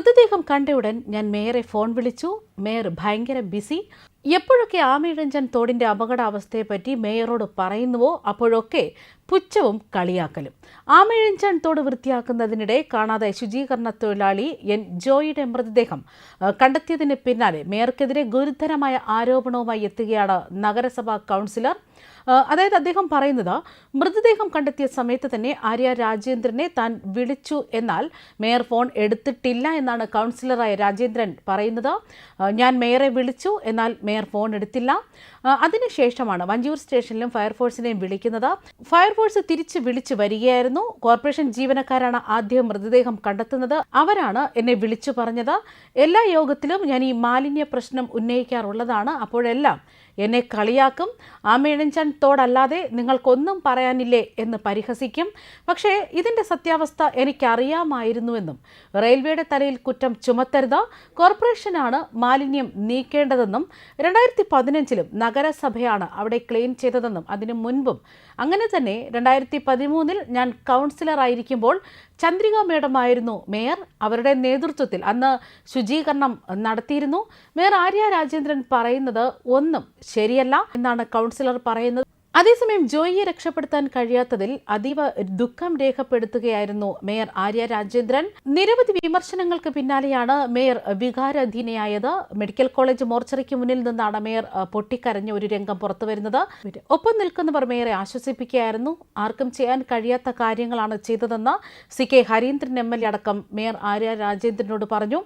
മൃതദേഹം ഉടൻ ഞാൻ മേയറെ ഫോൺ വിളിച്ചു. മേയർ ഭയങ്കര ബിസി. എപ്പോഴൊക്കെ ആമയിഴഞ്ചൻ തോടിന്റെ അപകടാവസ്ഥയെപ്പറ്റി മേയറോട് പറയുന്നുവോ? അപ്പോഴൊക്കെ പുച്ഛവും കളിയാക്കലും. ആമയിഴഞ്ചൻ തോട് വൃത്തിയാക്കുന്നതിനിടെ കാണാതെ ശുചീകരണ തൊഴിലാളി എൻ. ജോയിയുടെ മൃതദേഹം കണ്ടെത്തിയതിന് പിന്നാലെ മേയർക്കെതിരെ ഗുരുതരമായ ആരോപണവുമായി എത്തുകയാണ് നഗരസഭാ കൗൺസിലർ. അതായത് അദ്ദേഹം പറയുന്നത് മൃതദേഹം കണ്ടെത്തിയ സമയത്ത് തന്നെ ആര്യ രാജേന്ദ്രനെ താൻ വിളിച്ചു എന്നാൽ മേയർ ഫോൺ എടുത്തിട്ടില്ല എന്നാണ് കൗൺസിലറായ രാജേന്ദ്രൻ പറയുന്നത്. ഞാൻ മേയറെ വിളിച്ചു എന്നാൽ മേയർ ഫോൺ എടുത്തില്ല. അതിനുശേഷമാണ് വഞ്ചൂർ സ്റ്റേഷനിലും ഫയർഫോഴ്സിനെയും വിളിക്കുന്നത്. ഫയർഫോഴ്സ് തിരിച്ച് വിളിച്ചു വരികയായിരുന്നു. കോർപ്പറേഷൻ ജീവനക്കാരാണ് ആദ്യം മൃതദേഹം കണ്ടെത്തുന്നത്. അവരാണ് എന്നെ വിളിച്ചു പറഞ്ഞത്. എല്ലാ യോഗത്തിലും ഞാൻ ഈ മാലിന്യ പ്രശ്നം ഉന്നയിക്കാറുള്ളതാണ്. അപ്പോഴെല്ലാം എന്നെ കളിയാക്കും. ആമയിഴഞ്ചൻ തോടല്ലാതെ നിങ്ങൾക്കൊന്നും പറയാനില്ലേ എന്ന് പരിഹസിക്കും. പക്ഷേ ഇതിന്റെ സത്യാവസ്ഥ എനിക്കറിയാമായിരുന്നുവെന്നും റെയിൽവേയുടെ തലയിൽ കുറ്റം ചുമത്തരുത് കോർപ്പറേഷനാണ് മാലിന്യം നീക്കേണ്ടതെന്നും രണ്ടായിരത്തി പതിനഞ്ചിലും നഗരസഭയാണ് അവിടെ ക്ലീൻ ചെയ്തതെന്നും അതിനു മുൻപും. അങ്ങനെ തന്നെ രണ്ടായിരത്തി പതിമൂന്നിൽ ഞാൻ കൗൺസിലറായിരിക്കുമ്പോൾ ചന്ദ്രിക മേഡമായിരുന്നു മേയർ. അവരുടെ നേതൃത്വത്തിൽ അന്ന് ശുചീകരണം നടത്തിയിരുന്നു. മേയർ ആര്യ രാജേന്ദ്രൻ പറയുന്നത് ഒന്നും ശരിയല്ല എന്നാണ് കൗൺസിലർ പറയുന്നത്. അതേസമയം ജോയിയെ രക്ഷപ്പെടുത്താൻ കഴിയാത്തതിൽ അതീവ ദുഃഖം രേഖപ്പെടുത്തുകയായിരുന്നു മേയർ ആര്യ രാജേന്ദ്രൻ. നിരവധി വിമർശനങ്ങൾക്ക് പിന്നാലെയാണ് മേയർ വികാരാധീനയായത്. മെഡിക്കൽ കോളേജ് മോർച്ചറിക്ക് മുന്നിൽ നിന്നാണ് മേയർ പൊട്ടിക്കരഞ്ഞ ഒരു രംഗം പുറത്തുവരുന്നത്. ഒപ്പം നിൽക്കുന്നവർ മേയറെ ആശ്വസിപ്പിക്കുകയായിരുന്നു. ആർക്കും ചെയ്യാൻ കഴിയാത്ത കാര്യങ്ങളാണ് ചെയ്തതെന്ന് C K Harindran M L A അടക്കം മേയർ ആര്യ രാജേന്ദ്രനോട് പറഞ്ഞു.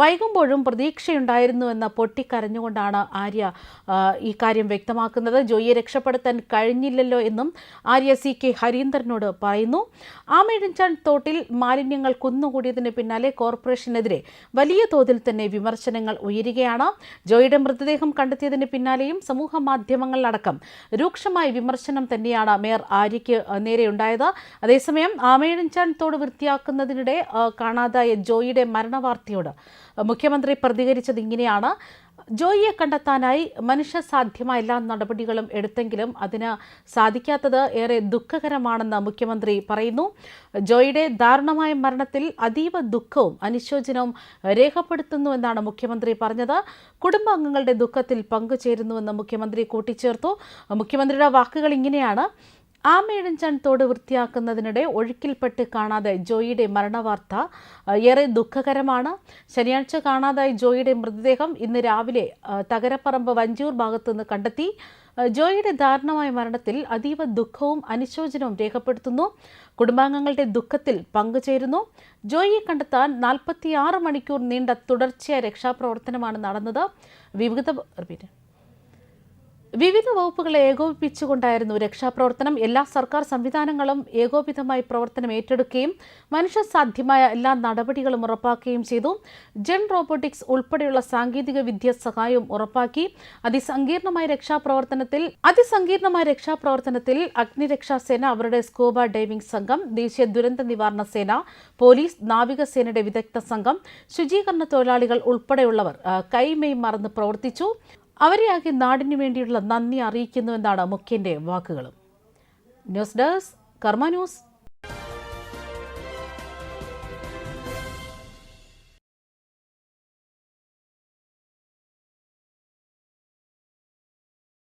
വൈകുമ്പോഴും പ്രതീക്ഷയുണ്ടായിരുന്നുവെന്ന് പൊട്ടിക്കരഞ്ഞുകൊണ്ടാണ് ആര്യ ഈ കാര്യം വ്യക്തമാക്കുന്നത്. ജോയിയെ രക്ഷപ്പെടുത്താൻ കഴിഞ്ഞില്ലല്ലോ എന്നും ആര്യ സി കെ ഹരീന്ദ്രനോട് പറയുന്നു. ആമയിഴഞ്ചാൻ തോട്ടിൽ മാലിന്യങ്ങൾ കുന്നുകൂടിയതിന് പിന്നാലെ കോർപ്പറേഷനെതിരെ വലിയ തോതിൽ തന്നെ വിമർശനങ്ങൾ ഉയരുകയാണ്. ജോയിയുടെ മൃതദേഹം കണ്ടെത്തിയതിന് പിന്നാലെയും സമൂഹ മാധ്യമങ്ങളിലടക്കം രൂക്ഷമായ വിമർശനം തന്നെയാണ് മേയർ ആര്യയ്ക്ക് നേരെയുണ്ടായത്. അതേസമയം ആമയിഴഞ്ചാൻ തോട് വൃത്തിയാക്കുന്നതിനിടെ കാണാതായ ജോയിയുടെ മരണവാർത്തയോട് മുഖ്യമന്ത്രി പ്രതികരിച്ചത് ഇങ്ങനെയാണ്. ജോയിയെ കണ്ടെത്താനായി മനുഷ്യ സാധ്യമായ എല്ലാ നടപടികളും എടുത്തെങ്കിലും അതിന് സാധിക്കാത്തത് ഏറെ ദുഃഖകരമാണെന്ന് മുഖ്യമന്ത്രി പറയുന്നു. ജോയിയുടെ ദാരുണമായ മരണത്തിൽ അതീവ ദുഃഖവും അനുശോചനവും രേഖപ്പെടുത്തുന്നുവെന്നാണ് മുഖ്യമന്ത്രി പറഞ്ഞത്. കുടുംബാംഗങ്ങളുടെ ദുഃഖത്തിൽ പങ്കുചേരുന്നുവെന്ന് മുഖ്യമന്ത്രി കൂട്ടിച്ചേർത്തു. മുഖ്യമന്ത്രിയുടെ വാക്കുകൾ ഇങ്ങനെയാണ്. ആമയിഴഞ്ചാൻ തോട് വൃത്തിയാക്കുന്നതിനിടെ ഒഴുക്കിൽപ്പെട്ട് കാണാതെ ജോയിയുടെ മരണവാർത്ത ഏറെ ദുഃഖകരമാണ്. ശനിയാഴ്ച കാണാതായി ജോയിയുടെ മൃതദേഹം ഇന്ന് രാവിലെ തകരപ്പറമ്പ് വഞ്ചൂർ ഭാഗത്തുനിന്ന് കണ്ടെത്തി. ജോയിയുടെ ദാരുണമായ മരണത്തിൽ അതീവ ദുഃഖവും അനുശോചനവും രേഖപ്പെടുത്തുന്നു. കുടുംബാംഗങ്ങളുടെ ദുഃഖത്തിൽ പങ്കുചേരുന്നു. ജോയിയെ കണ്ടെത്താൻ നാൽപ്പത്തിയാറ് മണിക്കൂർ നീണ്ട തുടർച്ചയായ രക്ഷാപ്രവർത്തനമാണ് നടന്നത്. വിവിധ വിവിധ വകുപ്പുകളെ ഏകോപിപ്പിച്ചുകൊണ്ടായിരുന്നു രക്ഷാപ്രവർത്തനം. എല്ലാ സർക്കാർ സംവിധാനങ്ങളും ഏകോപിതമായി പ്രവർത്തനം ഏറ്റെടുക്കുകയും മനുഷ്യസാധ്യമായ എല്ലാ നടപടികളും ഉറപ്പാക്കുകയും ചെയ്തു. ജെൻ റോബോട്ടിക്സ് ഉൾപ്പെടെയുള്ള സാങ്കേതിക വിദ്യ സഹായവും ഉറപ്പാക്കി. അതിസങ്കീർണമായ രക്ഷാപ്രവർത്തനത്തിൽ അതിസങ്കീർണമായ രക്ഷാപ്രവർത്തനത്തിൽ അഗ്നിരക്ഷാസേന അവരുടെ സ്കൂബ ഡൈവിംഗ് സംഘം ദേശീയ ദുരന്ത നിവാരണ സേന പോലീസ് നാവികസേനയുടെ വിദഗ്ധ സംഘം ശുചീകരണ തൊഴിലാളികൾ ഉൾപ്പെടെയുള്ളവർ കൈമെയ് മറന്ന് പ്രവർത്തിച്ചു. അവരെയാകെ നാടിനു വേണ്ടിയുള്ള നന്ദി അറിയിക്കുന്നു എന്നാണ് മുഖ്യന്റെ വാക്കുകളും. News desk Karma news.